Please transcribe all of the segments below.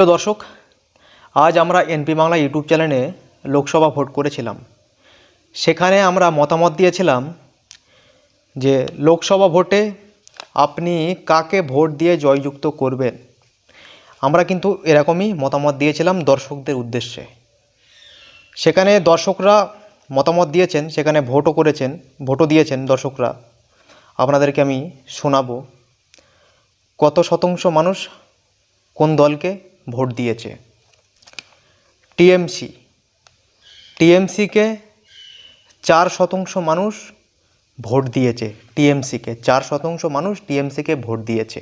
প্রিয় দর্শক, আজ আমরা এনপি বাংলা ইউটিউব চ্যানেলে লোকসভা ভোট করেছিলাম। সেখানে আমরা মতামত দিয়েছিলাম যে লোকসভা ভোটে আপনি কাকে ভোট দিয়ে জয়যুক্ত করবেন। আমরা কিন্তু এরকমই মতামত দিয়েছিলাম দর্শকদের উদ্দেশ্যে। সেখানে দর্শকরা মতামত দিয়েছেন, সেখানে ভোটও করেছেন, ভোটও দিয়েছেন দর্শকরা। আপনাদেরকে আমি শোনাবো, কত শতাংশ মানুষ কোন দলকে ভোট দিয়েছে। টিএমসি। টিএমসিকে চার শতাংশ মানুষ ভোট দিয়েছে। টিএমসিকে চার শতাংশ মানুষ টিএমসিকে ভোট দিয়েছে।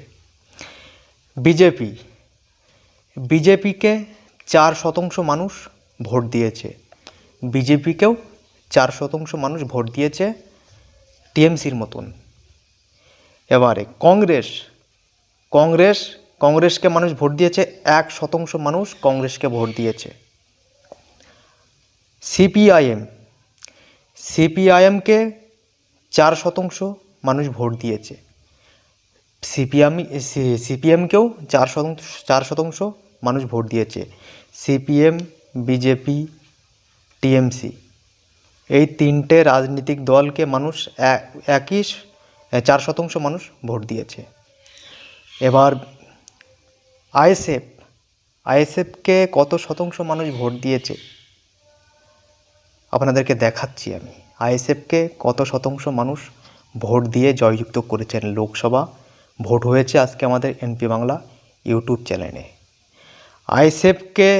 বিজেপি। বিজেপিকে চার শতাংশ মানুষ ভোট দিয়েছে। বিজেপিকেও চার শতাংশ মানুষ ভোট দিয়েছে টিএমসির মতন। এবারে কংগ্রেস। কংগ্রেস কংগ্রেসকে মানুষ ভোট দিয়েছে, এক শতাংশ মানুষ কংগ্রেসকে ভোট দিয়েছে। সিপিআইএম, সিপিআইএমকে চার শতাংশ মানুষ ভোট দিয়েছে। সিপিএম সিপিএমকেও চার শতাংশ চার শতাংশ মানুষ ভোট দিয়েছে। CPM, BJP, TMC. এই তিনটে রাজনৈতিক দলকে মানুষ একই চার শতাংশ মানুষ ভোট দিয়েছে। এবার আইএসএফ, আইএসএফকে কত শতাংশ মানুষ ভোট দিয়েছে? আপনাদেরকে দেখাচ্ছি আমি। আইএসএফকে কত শতাংশ মানুষ ভোট দিয়ে জয়যুক্ত করেছেন লোকসভা? ভোট হয়েছে আজকে আমাদের এনপি বাংলা ইউটিউব চ্যানেলে। আইএসএফকে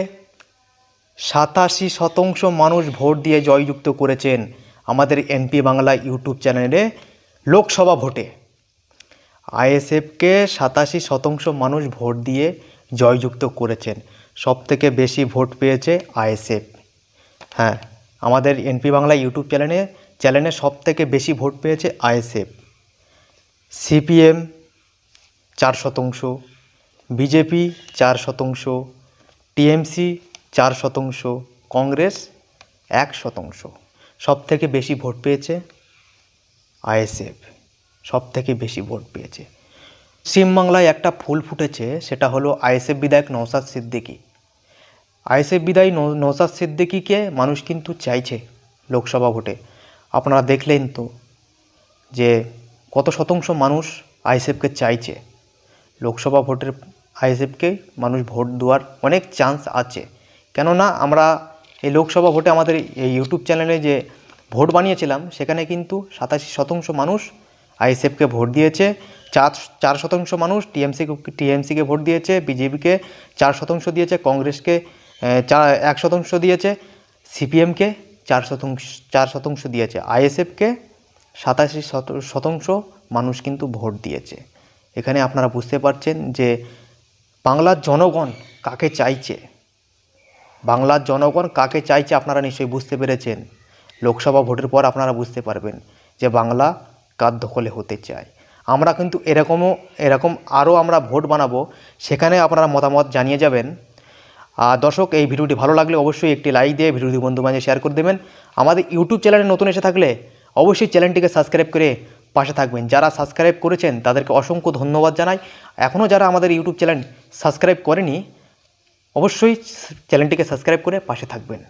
সাতাশি শতাংশ মানুষ ভোট দিয়ে জয়যুক্ত করেছেন আমাদের এনপি বাংলা ইউটিউব চ্যানেলে লোকসভা ভোটে। আইএসএফকে সাতাশি শতাংশ মানুষ ভোট দিয়ে জয়যুক্ত করেছেন। সবথেকে বেশি ভোট পেয়েছে আইএসএফ। হ্যাঁ আমাদের এনপি বাংলা ইউটিউব চ্যানেলে চ্যানেলে সবথেকে বেশি ভোট পেয়েছে আইএসএফ। সিপিএম চার শতাংশ, বিজেপি চার শতাংশ, টিএমসি চার শতাংশ, কংগ্রেস এক শতাংশ। সবথেকে বেশি ভোট পেয়েছে আইএসএফ। সব থেকে বেশি ভোট পেয়েছে। পশ্চিমবাংলায় একটা ফুল ফুটেছে, সেটা হলো আইএসএফ বিধায়ক নৌসাদ সিদ্দিকী। আইএসএফ বিদায়ী নৌসাদ সিদ্দিকিকে মানুষ কিন্তু চাইছে লোকসভা ভোটে। আপনারা দেখলেন তো যে কত শতাংশ মানুষ আইএসএফকে চাইছে। লোকসভা ভোটের আইএসএফকে মানুষ ভোট দেওয়ার অনেক চান্স আছে। কেননা আমরা এই লোকসভা ভোটে আমাদের এই ইউটিউব চ্যানেলে যে ভোট বানিয়েছিলাম, সেখানে কিন্তু সাতাশি শতাংশ মানুষ আইএসএফকে ভোট দিয়েছে, চার চার শতাংশ মানুষ টিএমসি টিএমসিকে ভোট দিয়েছে, বিজেপিকে চার শতাংশ দিয়েছে, কংগ্রেসকে চার, এক শতাংশ দিয়েছে, সিপিএমকে চার শতাংশ চার শতাংশ দিয়েছে, আইএসএফকে সাতাশি শত- শতাংশ মানুষ কিন্তু ভোট দিয়েছে। এখানে আপনারা বুঝতে পারছেন যে বাংলার জনগণ কাকে চাইছে? বাংলার জনগণ কাকে চাইছে আপনারা নিশ্চয়ই বুঝতে পেরেছেন। লোকসভা ভোটের পর আপনারা বুঝতে পারবেন যে বাংলা কার দখলে হতে চায়। আমরা কিন্তু এরকমও, এরকম আরও আমরা ভোট বানাবো। সেখানে আপনারা মতামত জানিয়ে যাবেন। আর দর্শক, এই ভিডিওটি ভালো লাগলে অবশ্যই একটি লাইক দিয়ে ভিডিওটি বন্ধু বান্ধব শেয়ার করে দেবেন। আমাদের ইউটিউব চ্যানেলে নতুন এসে থাকলে অবশ্যই চ্যানেলটিকে সাবস্ক্রাইব করে পাশে থাকবেন। যারা সাবস্ক্রাইব করেছেন, তাদেরকে অসংখ্য ধন্যবাদ জানাই। এখনও যারা আমাদের ইউটিউব চ্যানেল সাবস্ক্রাইব করেনি, অবশ্যই চ্যানেলটিকে সাবস্ক্রাইব করে পাশে থাকবেন।